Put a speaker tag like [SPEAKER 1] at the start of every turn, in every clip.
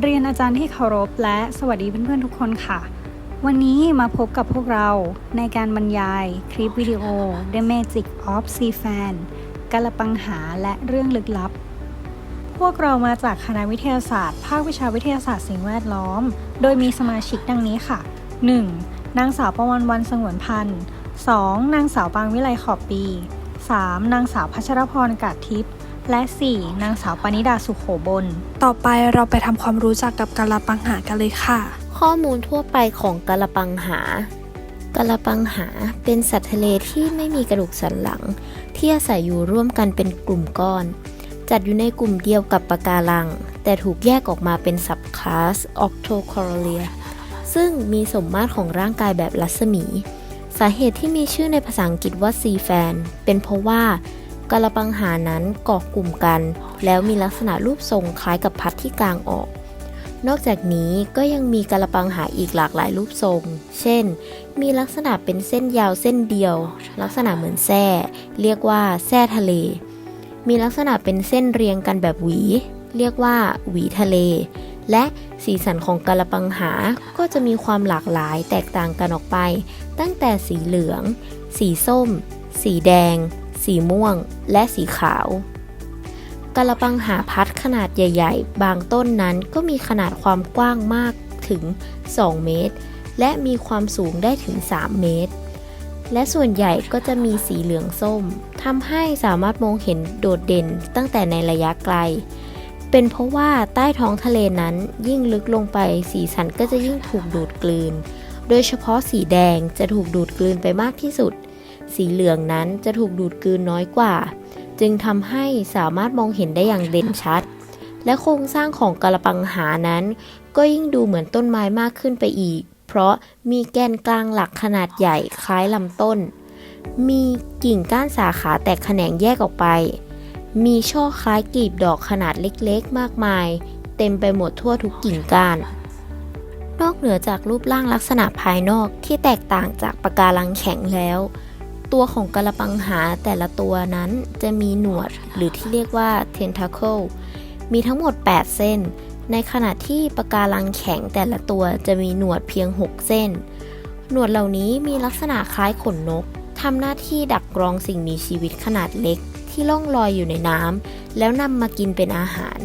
[SPEAKER 1] เรียนอาจารย์ที่เคารพและสวัสดีเพื่อนๆทุกคนค่ะ วันนี้มาพบกับพวกเราในการบรรยายคลิปวิดีโอ The Magic of Sea Fan กาละปังหาและเรื่องลึกลับ พวกเรามาจากคณะวิทยาศาสตร์ ภาควิชาวิทยาศาสตร์สิ่งแวดล้อม โดยมีสมาชิกดังนี้ค่ะ 1. นางสาวประวันวันสงวนพันธ์ 2. นางสาวปางวิไลขอบปี 3. นางสาวพัชรพรกาดทิพย์ และ 4. นางสาวปณิดาสุขโขบล
[SPEAKER 2] ต่อไปเราไปทำความรู้จักกับกาลาปังหากันเลยค่ะ
[SPEAKER 3] ข้อมูลทั่วไปของกะละปังหากะละปังหาเป็นสัตว์ทะเลที่ไม่มีกระดูกสันหลัง ที่อาศัยอยู่ร่วมกันเป็นกลุ่มก้อน จัดอยู่ในกลุ่มเดียวกับปะการัง แต่ถูกแยกออกมาเป็นสับคลาส Octocorallia ซึ่งมีสมมาตรของร่างกายแบบรัศมี สาเหตุที่มีชื่อในภาษาอังกฤษว่าซีแฟนเป็นเพราะว่า กะละปังหานั้นเกาะกลุ่มกัน แล้วมีลักษณะรูปทรงคล้ายกับพัดที่กลางออก นอกจากนี้ก็ยังมีกะละปังหาอีกหลากหลายรูปทรง เช่น มีลักษณะเป็นเส้นยาวเส้นเดียว ลักษณะเหมือนแส้เรียกว่าแส้ทะเล มีลักษณะเป็นเส้นเรียงกันแบบหวี เรียกว่าหวีทะเล และสีสันของกะละปังหาก็จะมีความหลากหลายแตกต่างกันออกไป ตั้งแต่สีเหลือง สีส้ม สีแดง สีม่วง และสีขาวกะละปังหาพัดขนาดใหญ่ ๆ บางต้นนั้นก็มีขนาดความกว้างมากถึง 2 เมตร และมีความสูงได้ถึง 3 เมตร และส่วนใหญ่ก็จะมีสีเหลืองส้มทำให้สามารถมองเห็นโดดเด่นตั้งแต่ในระยะไกล เป็นเพราะว่าใต้ท้องทะเลนั้นยิ่งลึกลงไปสีสันก็จะยิ่งถูกดูดกลืน โดยเฉพาะสีแดงจะถูกดูดกลืนไปมากที่สุด สีเหลืองนั้นจะถูกดูดกลืนน้อยกว่า จึงทำให้สามารถมองเห็นได้อย่างเด่นชัด และโครงสร้างของกะละปังหานั้น ก็ยิ่งดูเหมือนต้นไม้มากขึ้นไปอีก เพราะมีแกนกลางหลักขนาดใหญ่คล้ายลำต้น มีกิ่งก้านสาขาแตกแขนงแยกออกไป มีช่อคล้ายกลีบดอกขนาดเล็กๆ มากมาย เต็มไปหมดทั่วทุกกิ่งก้านนอกเหนือจากรูปร่างลักษณะภายนอกที่แตกต่างจากปะการังแข็งแล้ว ตัวของกระปังหาแต่ละตัวนั้นจะมีหนวดหรือที่เรียกว่า tentacle มีทั้งหมด 8 เส้น ในขณะที่ปะการังแข็งแต่ละตัวจะมีหนวดเพียง 6 เส้น หนวดเหล่านี้มีลักษณะคล้ายขนนกทำหน้าที่ดักกรองสิ่งมีชีวิตขนาดเล็ก ที่ล่องลอยอยู่ในน้ำแล้วนำมากินเป็นอาหาร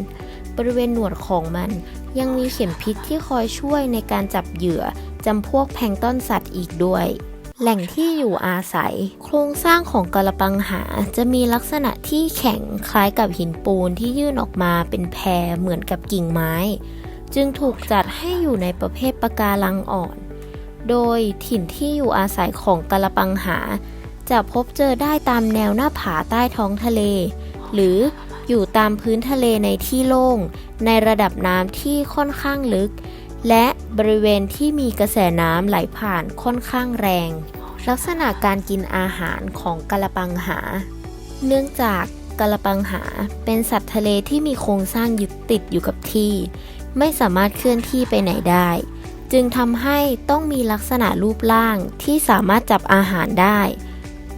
[SPEAKER 3] บริเวณหนวดของมันยังมีเข็มพิษที่คอยช่วยในการจับเหยื่อจำพวกแพลงต้นสัตว์อีกด้วย แหล่งที่อยู่อาศัย โครงสร้างของกระปังหาจะมีลักษณะที่แข็งคล้ายกับหินปูนที่ยื่นออกมาเป็นแพรเหมือนกับกิ่งไม้ จึงถูกจัดให้อยู่ในประเภทปะการังอ่อน โดยถิ่นที่อยู่อาศัยของกระปังหา จะพบเจอได้ตามแนวหน้าผาใต้ท้องทะเล หรืออยู่ตามพื้นทะเลในที่โล่ง ในระดับน้ำที่ค่อนข้างลึก และบริเวณที่มีกระแสน้ำไหลผ่านค่อนข้างแรง ลักษณะการกินอาหารของกระปังหา เนื่องจากกระปังหาเป็นสัตว์ทะเลที่มีโครงสร้างยึดติดอยู่กับที่ ไม่สามารถเคลื่อนที่ไปไหนได้ จึงทำให้ต้องมีลักษณะรูปร่างที่สามารถจับอาหารได้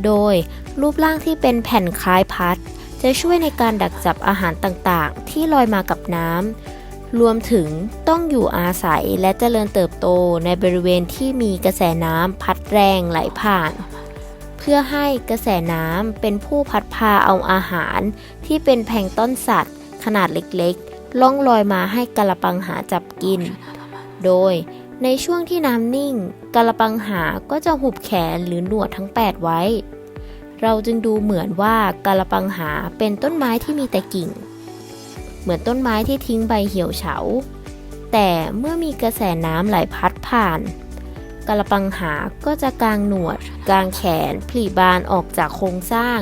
[SPEAKER 3] โดยรูปร่างที่เป็นแผ่นคล้ายพัด จะช่วยในการดักจับอาหารต่างๆ ที่ลอยมากับน้ำ รวมถึงต้องอยู่อาศัยและเจริญเติบโตในบริเวณที่มีกระแสน้ำพัดแรงไหลผ่าน เพื่อให้กระแสน้ำเป็นผู้พัดพาเอาอาหาร ที่เป็นแพลงต้นสัตว์ ขนาดเล็กๆ ล่องลอยมาให้กระปังหาจับกิน โดยในช่วงที่น้ำนิ่งกระปังหาก็จะหุบแขนหรือหนวดทั้ง 8 ไว้ เราจึงดูเหมือนว่ากระปังหาเป็นต้นไม้ที่มีแต่กิ่ง เหมือนต้นไม้ที่ทิ้งใบเหี่ยวเฉา แต่เมื่อมีกระแสน้ำไหลพัดผ่านกระปังหาก็จะกางหนวด กางแขน ผลีบานออกจากโครงสร้าง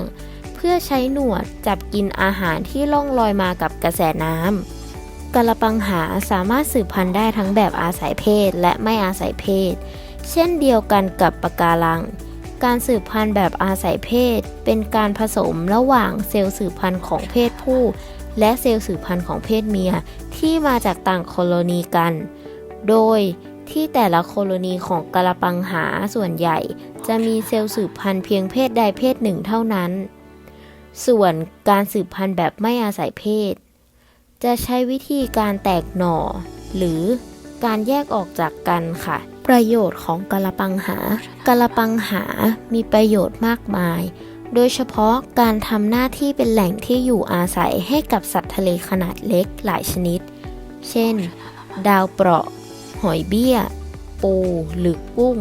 [SPEAKER 3] เพื่อใช้หนวดจับกินอาหารที่ล่องลอยมากับกระแสน้ำกระปังหาสามารถสืบพันธุ์ได้ทั้งแบบอาศัยเพศและไม่อาศัยเพศ เช่นเดียวกันกับปะการัง การสืบพันธุ์แบบอาศัยเพศ เป็นการผสมระหว่างเซลล์สืบพันธุ์ของเพศผู้ และเซลล์สืบพันธุ์ของเพศเมียที่มาจากต่างโคโลนีกัน โดยที่แต่ละโคโลนีของกระปังหาส่วนใหญ่ จะมีเซลล์สืบพันธุ์เพียงเพศใดเพศหนึ่งเท่านั้น ส่วนการสืบพันธุ์แบบไม่อาศัยเพศ จะใช้วิธีการแตกหน่อ หรือการแยกออกจากกันค่ะ ประโยชน์ของกะละปังหากะละปังหามีประโยชน์มากมาย โดยเฉพาะการทำหน้าที่เป็นแหล่งที่อยู่อาศัยให้กับสัตว์ทะเลขนาดเล็กหลายชนิด เช่น ดาวเปราะ หอยเบี้ย ปูหรือกุ้ง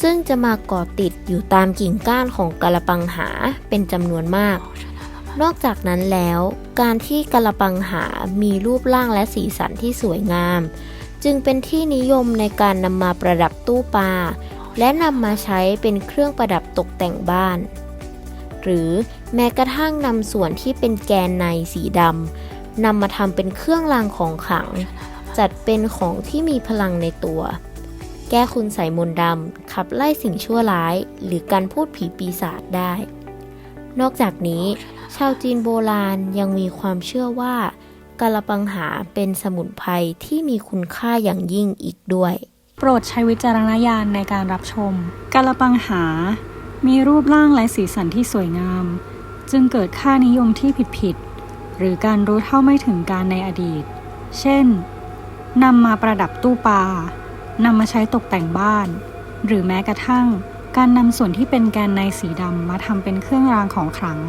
[SPEAKER 3] ซึ่งจะมาเกาะติดอยู่ตามกิ่งก้านของกะละปังหาเป็นจำนวนมาก นอกจากนั้นแล้ว การที่กะละปังหามีรูปร่างและสีสันที่สวยงาม จึงเป็นที่นิยมในการนำมาประดับตู้ปลาและนำมาใช้เป็นเครื่องประดับตกแต่งบ้าน หรือแม้กระทั่งนำส่วนที่เป็นแกนในสีดำนำมาทำเป็นเครื่องรางของขลัง จัดเป็นของที่มีพลังในตัว แก้คุณใส่มนดำขับไล่สิ่งชั่วร้าย หรือการพูดผีปีศาจได้ นอกจากนี้ ชาวจีนโบราณยังมีความเชื่อว่ากะละปังหาเป็นสมุนไพรที่มีคุณค่าอย่างยิ่งอีกด้วย
[SPEAKER 1] โปรดใช้วิจารณญาณในการรับชมกาละปังหา มีรูปร่างและสีสันที่สวยงาม จึงเกิดค่านิยมที่ผิดๆ หรือการรู้เท่าไม่ถึงการในอดีต เช่นนำมาประดับตู้ปลานำมาใช้ตกแต่งบ้าน หรือแม้กระทั่ง การนำส่วนที่เป็นแกนในสีดำมาทำเป็นเครื่องรางของขลัง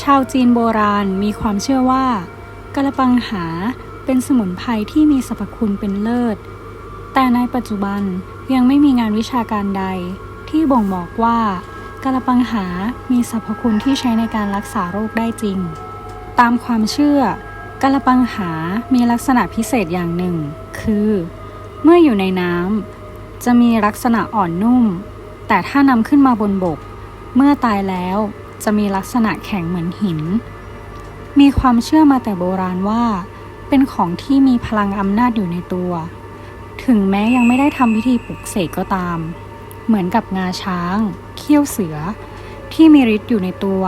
[SPEAKER 1] ชาวจีนโบราณมีความเชื่อว่ากาละปังหาเป็นสมุนไพรที่มีสรรพคุณเป็นเลิศ แต่ในปัจจุบันยังไม่มีงานวิชาการใดที่บ่งบอกว่า กาลปังหามีสรรพคุณที่ใช้ในการรักษาโรคได้จริง ตามความเชื่อกาลปังหามีลักษณะพิเศษอย่างหนึ่ง คือ เมื่ออยู่ในน้ำจะมีลักษณะอ่อนนุ่ม แต่ถ้านำขึ้นมาบนบก เมื่อตายแล้วจะมีลักษณะแข็งเหมือนหิน มีความเชื่อมาแต่โบราณว่า เป็นของที่มีพลังอำนาจอยู่ในตัว ถึงแม้ยังไม่ได้ทำพิธีปลุกเสกก็ตาม เหมือนกับงาช้าง เขี้ยวเสือ ที่มีฤทธิ์อยู่ในตัว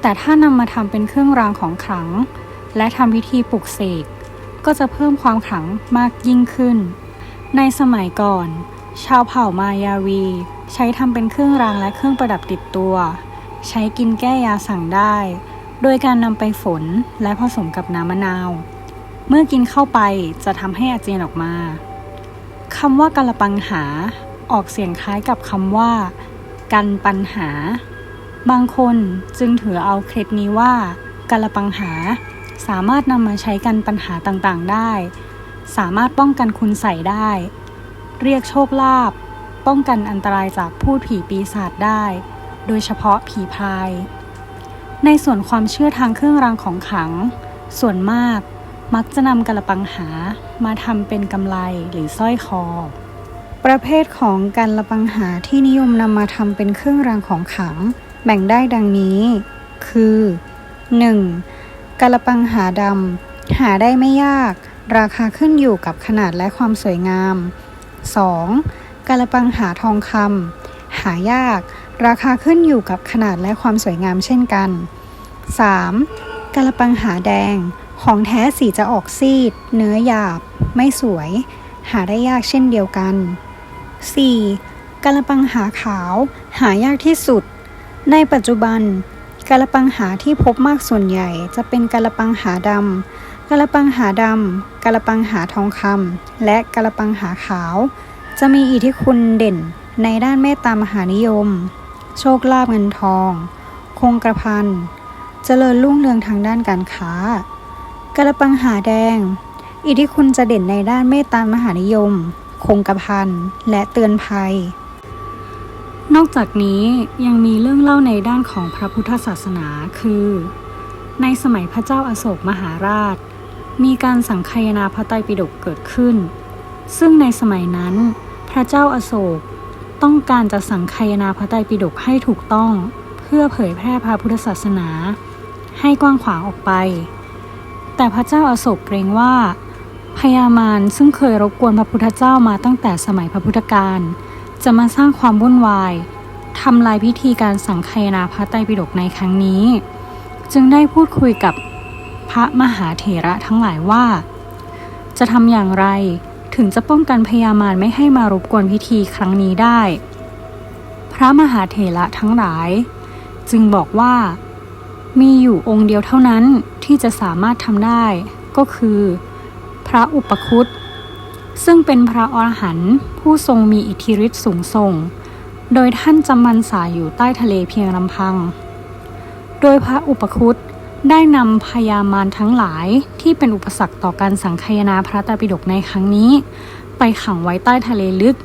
[SPEAKER 1] แต่ถ้านำมาทำเป็นเครื่องรางของขลัง และทำพิธีปลุกเสกก็จะเพิ่มความขลังมากยิ่งขึ้น ในสมัยก่อน ชาวเผ่ามายาวี ใช้ทำเป็นเครื่องรางและเครื่องประดับติดตัว ใช้กินแก้ยาสั่งได้ โดยการนำไปฝนและผสมกับน้ำมะนาว เมื่อกินเข้าไปจะทำให้อาเจียนออกมาคำว่ากะละปังหาออกเสียงคล้ายกับคำว่า กันปัญหา บางคนจึงถือเอาเคล็ดนี้ว่ากะลปังหา สามารถนำมาใช้กันปัญหาต่างๆได้ สามารถป้องกันคุณใส่ได้ เรียกโชคลาภป้องกันอันตรายจากพูดผีปีศาจได้ โดยเฉพาะผีพาย ในส่วนความเชื่อทางเครื่องรางของขลัง ส่วนมากมักจะนำกระปังหามาทำเป็นกำไลหรือสร้อยคอ ประเภทของการละปังหาที่นิยมนำมาทำเป็นเครื่องรางของขลัง แบ่งได้ดังนี้ คือ 1. กระปังหาดำหาได้ไม่ยาก ราคาขึ้นอยู่กับขนาดและความสวยงาม 2. กระปังหาทองคำหายาก ราคาขึ้นอยู่กับขนาดและความสวยงามเช่นกัน 3. กระปังหาแดง ของแท้สีจะออกซีด เนื้อหยาบ ไม่สวย หาได้ยากเช่นเดียวกัน 4. กระปังหาขาว หายากที่สุด ในปัจจุบันกระปังหาที่พบมากส่วนใหญ่จะเป็นกระปังหาดำกระปังหาดำกระปังหาทองคำและกระปังหาขาว จะมีอิทธิคุณเด่นในด้านเมตตามหานิยม โชคลาภเงินทอง คงกระพันเจริญรุ่งเรืองทางด้านการค้ากระปังหาแดง อิทธิคุณจะเด่นในด้านเมตตามหานิยม คงกระพันและเตือนภัย นอกจากนี้ยังมีเรื่องเล่าในด้านของพระพุทธศาสนาคือ ในสมัยพระเจ้าอาโศกมหาราช มีการสังคายนาพระไตรปิฎกเกิดขึ้น ซึ่งในสมัยนั้นพระเจ้าอาโศกต้องการจะสังคายนาพระไตรปิฎกให้ถูกต้อง เพื่อเผยแพร่พระพุทธศาสนา ให้กว้างขวางออกไป แต่พระเจ้าอาโศกเกรงว่า พญามารซึ่งเคยรบกวนพระพุทธเจ้ามาตั้งแต่สมัยพระพุทธกาลจะมาสร้างความวุ่นวายทำลายพิธีการสังคายนาพระไตรปิฎกในครั้งนี้ จึงได้พูดคุยกับพระมหาเถระทั้งหลายว่า จะทำอย่างไรถึงจะป้องกันพญามารไม่ให้มารบกวนพิธีครั้งนี้ได้ พระมหาเถระทั้งหลาย จึงบอกว่า มีอยู่องค์เดียวเท่านั้นที่จะสามารถทำได้ ก็คือ ระอุปคุตซึ่งเป็นพระอรหันต์ผู้ทรงมีอิทธิฤทธิ์สูงส่ง โดยท่านจำมันสาอยู่ใต้ทะเลเพียงลำพัง โดยพระอุปคุตได้นำพยามารทั้งหลายที่เป็นอุปสรรคต่อการสังคายนาพระตรปิฎกในครั้งนี้ ไปขังไว้ใต้ทะเลลึก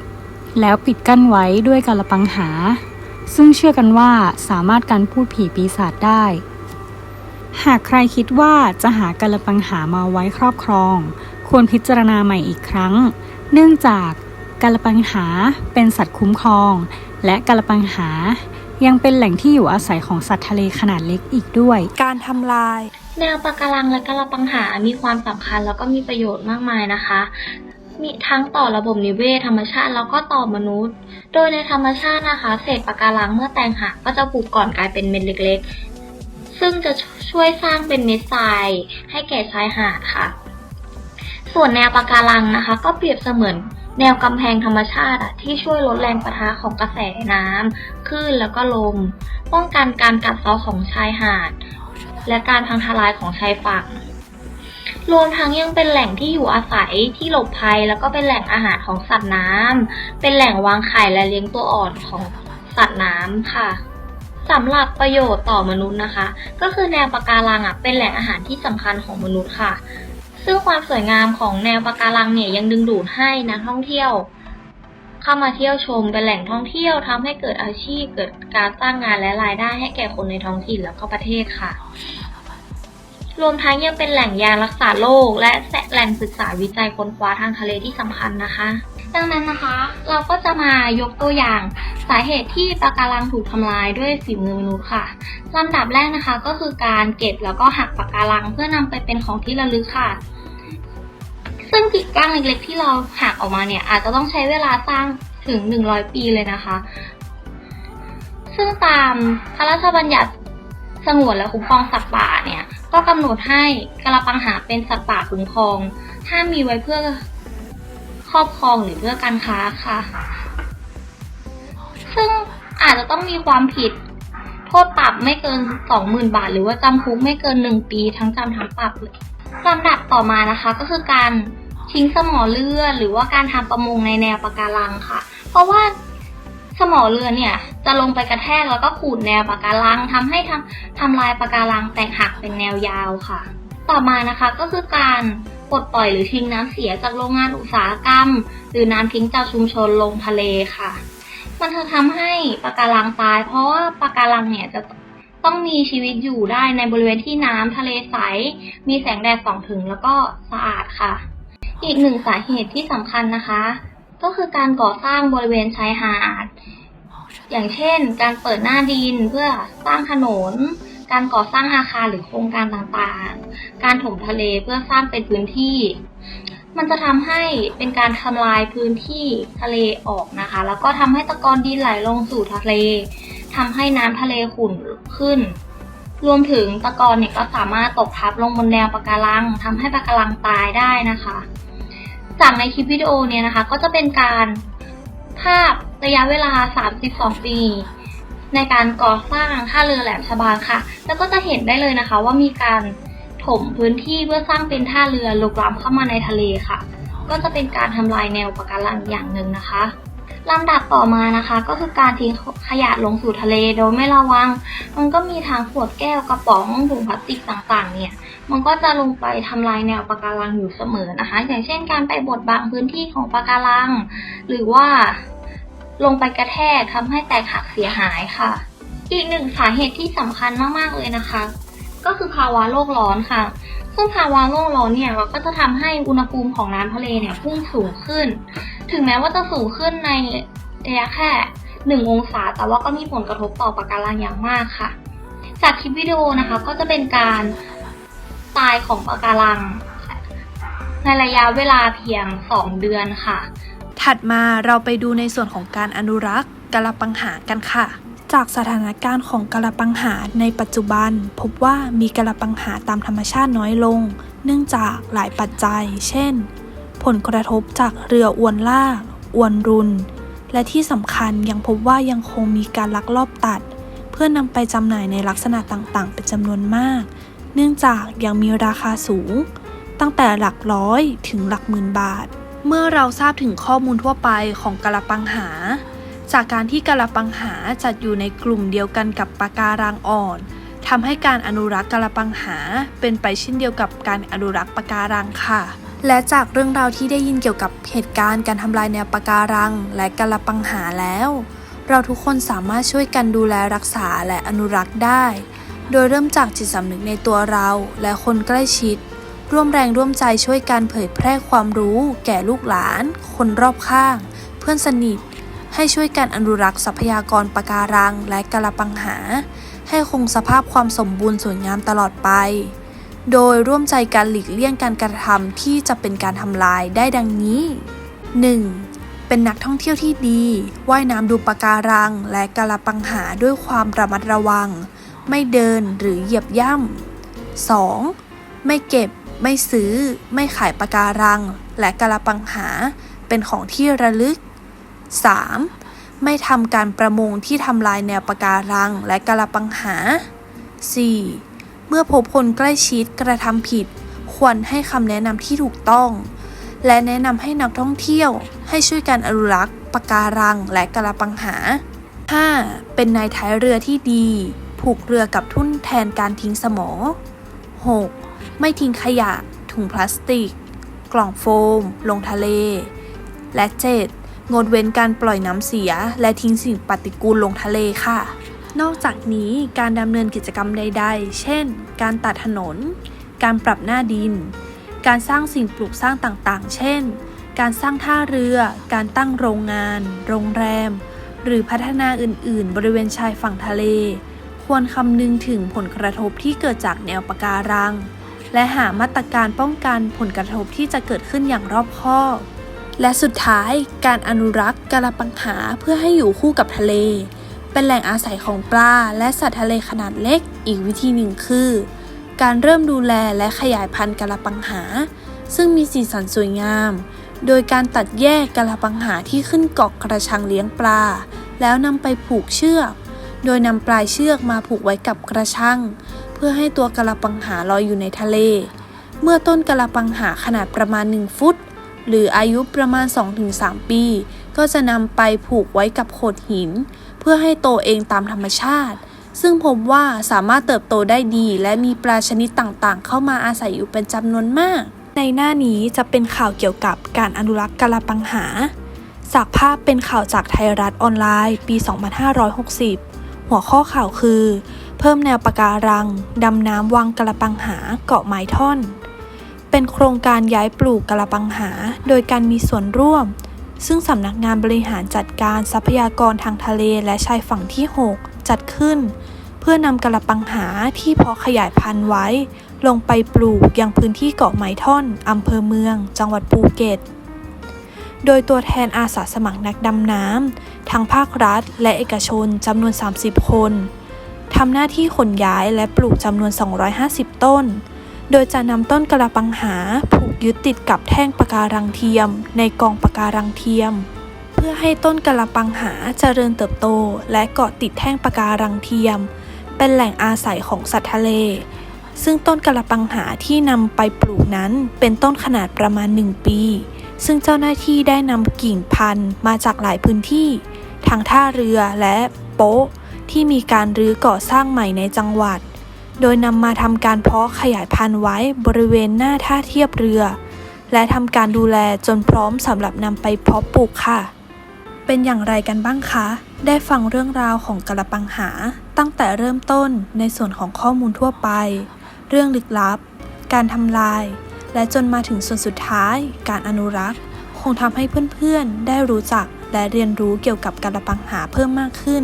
[SPEAKER 1] แล้วปิดกั้นไว้ด้วยกาลปังหา ซึ่งเชื่อกันว่าสามารถการพูดผีปีศาจได้ หากใครคิดว่าจะหากาลปังหามาไว้ครอบครอง ควรพิจารณาใหม่อีกครั้ง เนื่องจากกาลปังหาเป็นสัตว์คุ้มครอง และกาลปังหายังเป็นแหล่งที่อยู่อาศัยของสัตว์ทะเลขนาดเล็กอีกด้วย
[SPEAKER 2] การทำลาย
[SPEAKER 4] แนวปะการังและกระปังหา มีความสำคัญแล้วก็มีประโยชน์มากมายนะคะ มีทั้งต่อระบบนิเวศธรรมชาติแล้วก็ต่อมนุษย์ โดยในธรรมชาตินะคะ เศษปะการังเมื่อแตงหักก็จะผุก่อนกลายเป็นเม็ดเล็ก ๆ ซึ่งจะช่วยสร้างเป็นเม็ดทรายให้แก่ชายหาดค่ะ ส่วนแนวปะการังนะคะ ก็เปรียบเสมือนแนวกำแพงธรรมชาติที่ช่วยลดแรงประทะของกระแสน้ำคลื่นแล้วก็ลม ป้องกันการกัดเซาะของชายหาด และการพังทลายของชายฝั่ง รวมทั้งยังเป็นแหล่งที่อยู่อาศัยที่หลบภัย แล้วก็เป็นแหล่งอาหารของสัตว์น้ำเป็นแหล่งวางไข่และเลี้ยงตัวอ่อนของสัตว์น้ำค่ะสำหรับประโยชน์ต่อมนุษย์นะคะ ก็คือแนวปะการังอะเป็นแหล่งอาหารที่สำคัญของมนุษย์ค่ะ ซึ่งความสวยงามของแนวปะการังเนี่ยยังดึงดูดให้นักท่องเที่ยว เข้ามาเที่ยวชมเป็นแหล่งท่องเที่ยวทำให้เกิดอาชีพเกิดการสร้างงานและรายได้ให้แก่คนในท้องถิ่นแล้วก็ประเทศค่ะ รวมทั้งยังเป็นแหล่งยารักษาโรคและแหล่งศึกษาวิจัยค้นคว้าทางทะเลที่สำคัญนะคะ ดังนั้นนะคะ เราก็จะมายกตัวอย่างสาเหตุที่ปะการังถูกทำลายด้วยฝีมือมนุษย์ค่ะลำดับแรกนะคะก็คือการเก็บแล้วก็หักปะการังเพื่อนำไปเป็นของที่ระลึกค่ะ ซึ่งกิ่งก้างเล็กๆที่เราหักออกมาเนี่ยอาจจะต้องใช้เวลาสร้างถึง 100 ปีเลยนะคะ ซึ่งตามพระราชบัญญัติสงวนและคุ้มครองสัตว์ป่าเนี่ยก็กำหนดให้กระปังหาเป็นสัตว์ป่าคุ้มครองห้ามมีไว้เพื่อครอบครองหรือเพื่อการค้าค่ะ ซึ่งอาจจะต้องมีความผิด โทษปรับไม่เกิน 20,000 บาท หรือว่าจำคุกไม่เกิน 1 ปีทั้งจำทั้งปรับเลยลำดับต่อมานะคะ ก็คือการ ทิ้งสมอเรือหรือว่าการทำประมงในแนวปะการังค่ะ เพราะว่าสมอเรือเนี่ยจะลงไปกระแทกแล้วก็ขูดแนวปะการังทำให้ทำทำลายปะการังแตกหักเป็นแนวยาวค่ะ ต่อมานะคะก็คือการปลดปล่อยหรือทิ้งน้ำเสียจากโรงงานอุตสาหกรรม หรือน้ำทิ้งจากชุมชนลงทะเลค่ะ มันจะทำให้ปะการังตาย เพราะว่าปะการังเนี่ยจะต้องมีชีวิตอยู่ได้ในบริเวณที่น้ำทะเลใส มีแสงแดดส่องถึงแล้วก็สะอาดค่ะ อีกหนึ่งสาเหตุที่สำคัญนะคะ ก็คือการก่อสร้างบริเวณชายหาด อย่างเช่น การเปิดหน้าดินเพื่อสร้างถนน การก่อสร้างอาคารหรือโครงการต่างๆ การถมทะเลเพื่อสร้างเป็นพื้นที่ มันจะทำให้เป็นการทำลายพื้นที่ทะเลออกนะคะ แล้วก็ทำให้ตะกอนดินไหลลงสู่ทะเลทำให้น้ำทะเลขุ่นขึ้นรวมถึงตะกอนเนี่ยก็สามารถตกทับลงบนแนวปะการังทำให้ปะการังตายได้นะคะ จากในคลิปวิดีโอเนี่ยนะคะ ก็จะเป็นการภาพระยะเวลา 32 ปี ในการก่อสร้างท่าเรือแหลมฉบังค่ะ แล้วก็จะเห็นได้เลยนะคะ ว่ามีการถมพื้นที่เพื่อสร้างเป็นท่าเรือลุกล้ำเข้ามาในทะเลค่ะ ก็จะเป็นการทำลายแนวปะการังอย่างหนึ่งนะคะลำดับต่อมานะคะ ก็คือการทิ้งขยะลงสู่ทะเลโดยไม่ระวัง มันก็มีทางขวดแก้วกระป๋องถุงพลาสติกต่างๆ เนี่ย มันก็จะลงไปทำลายแนวปะการังอยู่เสมอนะคะ อย่างเช่นการไปบดบังพื้นที่ของปะการัง หรือว่าลงไปกระแทกทำให้แตกหักเสียหายค่ะ อีกหนึ่งสาเหตุที่สำคัญมากๆเลยนะคะ ก็คือภาวะโลกร้อนค่ะ ซึ่งภาวะโลกร้อนเนี่ยเราก็จะทำให้อุณหภูมิของน้ำทะเลเนี่ยพุ่งสูงขึ้น ถึงแม้ว่าจะสูงขึ้นในระยะแค่หนึ่งองศา แต่ว่าก็มีผลกระทบต่อปะการังอย่างมากค่ะ จากคลิปวิดีโอนะคะ ก็จะเป็นการ ตายของปะการัง ในระยะเวลาเพียง 2 เดือนค่ะ
[SPEAKER 2] ถัดมาเราไปดูในส่วนของการอนุรักษ์กาลปังหากันค่ะ จากสถานการณ์ของกาลปังหาในปัจจุบัน พบว่ามีกาลปังหาตามธรรมชาติน้อยลง เนื่องจากหลายปัจจัย เช่น ผลกระทบจากเรืออวนลากอวนรุน และที่สำคัญยังพบว่ายังคงมีการลักลอบตัด เพื่อนำไปจำหน่ายในลักษณะต่างๆ เป็นจำนวนมาก เนื่องจากยังมีราคาสูง ตั้งแต่หลักร้อยถึงหลักหมื่นบาท เมื่อเราทราบถึงข้อมูลทั่วไปของกะละปังหา จากการที่กะละปังหาจัดอยู่ในกลุ่มเดียวกันกับปะการังอ่อนทำให้การอนุรักษ์กะละปังหาเป็นไปเช่นเดียวกับการอนุรักษ์ปะการังค่ะ และจากเรื่องราวที่ได้ยินเกี่ยวกับเหตุการณ์การทำลายแนวปะการัง และกะละปังหาแล้ว เราทุกคนสามารถช่วยกันดูแลรักษาและอนุรักษ์ได้ โดยเริ่มจากจิตสำนึกในตัวเราและคนใกล้ชิด ร่วมแรงร่วมใจช่วยกันเผยแพร่ความรู้ แก่ลูกหลาน คนรอบข้าง เพื่อนสนิท ให้ช่วยกันอนุรักษ์ทรัพยากรปะการัง และกะละปังหา ให้คงสภาพความสมบูรณ์สวยงามตลอดไป โดยร่วมใจกันหลีกเลี่ยงการกระทำที่จะเป็นการทำลายได้ดังนี้ 1. เป็นนักท่องเที่ยวที่ดี ว่ายน้ำดูปะการัง และกะละปังหาด้วยความระมัดระวัง ไม่เดินหรือเหยียบย่ำ 2. ไม่เก็บ ไม่ซื้อ ไม่ขายปะการัง และกะละปังหา เป็นของที่ระลึก 3. ไม่ทำการประมงที่ทำลายแนวปะการังและกะละปังหา 4. เมื่อพบคนใกล้ชิดกระทำผิด ควรให้คำแนะนำที่ถูกต้อง และแนะนำให้นักท่องเที่ยว ให้ช่วยกันอนุรักษ์ปะการังและกะละปังหา 5. เป็นนายท้ายเรือที่ดี ผูกเรือกับทุ่นแทนการทิ้งสมอ 6. ไม่ทิ้งขยะ ถุงพลาสติก กล่องโฟม ลงทะเล และ 7. งดเว้นการปล่อยน้ำเสีย และทิ้งสิ่งปฏิกูลลงทะเลค่ะ นอกจากนี้การดำเนินกิจกรรมใด ๆ เช่น การตัดถนน การปรับหน้าดิน การสร้างสิ่งปลูกสร้างต่างๆ เช่น การสร้างท่าเรือ การตั้งโรงงาน โรงแรม หรือพัฒนาอื่น ๆ บริเวณชายฝั่งทะเล ควรคำนึงถึงผลกระทบที่เกิดจากแนวปะการัง และหามาตรการป้องกันผลกระทบที่จะเกิดขึ้นอย่างรอบคอบและสุดท้ายการอนุรักษ์กะละปังหาเพื่อให้อยู่คู่กับทะเล เป็นแหล่งอาศัยของปลาและสัตว์ทะเลขนาดเล็ก อีกวิธีหนึ่งคือ การเริ่มดูแลและขยายพันธุ์กะละปังหา ซึ่งมีสีสันสวยงาม โดยการตัดแยกกะละปังหาที่ขึ้นเกาะกระชังเลี้ยงปลา แล้วนำไปผูกเชือก โดยนำปลายเชือกมาผูกไว้กับกระชังเพื่อให้ตัวกะละปังหาลอยอยู่ในทะเล เมื่อต้นกะละปังหาขนาดประมาณ 1 ฟุต หรืออายุประมาณ 2-3 ปี ก็จะนำไปผูกไว้กับโขดหิน เพื่อให้โตเองตามธรรมชาติ ซึ่งผมว่าสามารถเติบโตได้ดี และมีปลาชนิดต่างๆ เข้ามาอาศัยอยู่เป็นจำนวนมาก ในหน้านี้จะเป็นข่าวเกี่ยวกับการอนุรักษ์กะละปังหา จากภาพเป็นข่าวจากไทยรัฐออนไลน์ ปี 2560 หัวข้อข่าวคือ เพิ่มแนวปะการัง ดำน้ำวังกะละปังหาเกาะไม้ท่อน เป็นโครงการย้ายปลูกกะละปังหา โดยการมีส่วนร่วม ซึ่งสำนักงานบริหารจัดการทรัพยากรทางทะเลและชายฝั่งที่ 6 จัดขึ้น เพื่อนำกะละปังหาที่เพาะขยายพันธุ์ไว้ ลงไปปลูกยังพื้นที่เกาะไม้ท่อนอำเภอเมือง จังหวัดภูเก็ตโดยตัวแทนอาสาสมัครนักดำน้ำ ทั้งภาครัฐ และเอกชนจำนวน 30 คนทำหน้าที่ขนย้ายและปลูกจำนวน 250 ต้น โดยจะนำต้นกระปังหาผูกยึดติดกับแท่งปะการังเทียม ในกองปะการังเทียม เพื่อให้ต้นกระปังหาเจริญเติบโต และเกาะติดแท่งปะการังเทียม เป็นแหล่งอาศัยของสัตว์ทะเล ซึ่งต้นกระปังหาที่นำไปปลูกนั้นเป็นต้นขนาดประมาณ 1 ปี ซึ่งเจ้าหน้าที่ได้นำกิ่งพันธุ์มาจากหลายพื้นที่ ทั้งท่าเรือและโป๊ะที่มีการรื้อก่อสร้างใหม่ในจังหวัด โดยนำมาทำการเพาะขยายพันธุ์ไว้บริเวณหน้าท่าเทียบเรือ และทำการดูแลจนพร้อมสำหรับนำไปเพาะปลูกค่ะ เป็นอย่างไรกันบ้างคะ ได้ฟังเรื่องราวของกระปังหา ตั้งแต่เริ่มต้นในส่วนของข้อมูลทั่วไป เรื่องลึกลับ การทำลาย และจนมาถึงส่วนสุดท้าย การอนุรักษ์ คงทำให้เพื่อนๆ ได้รู้จัก และเรียนรู้เกี่ยวกับการะปังหาเพิ่มมากขึ้น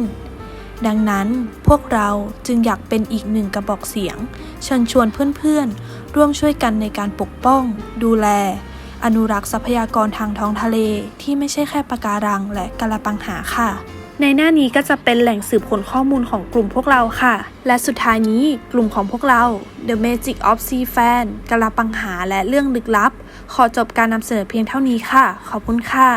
[SPEAKER 2] ดังนั้นพวกเราจึงอยากเป็นอีกหนึ่งกระบอกเสียง เชิญชวนเพื่อนๆ ร่วมช่วยกันในการปกป้อง ดูแล อนุรักษ์ทรัพยากรทางท้องทะเลที่ไม่ใช่แค่ปะการังและกระปังหาค่ะในหน้านี้ก็จะเป็นแหล่งสืบค้นข้อมูลของกลุ่มพวกเราค่ะ และสุดท้ายนี้กลุ่มของพวกเรา The Magic of Sea Fan กระปังหาและเรื่องลึกลับ ขอจบการนำเสนอเพียงเท่านี้ค่ะ ขอบคุณค่ะ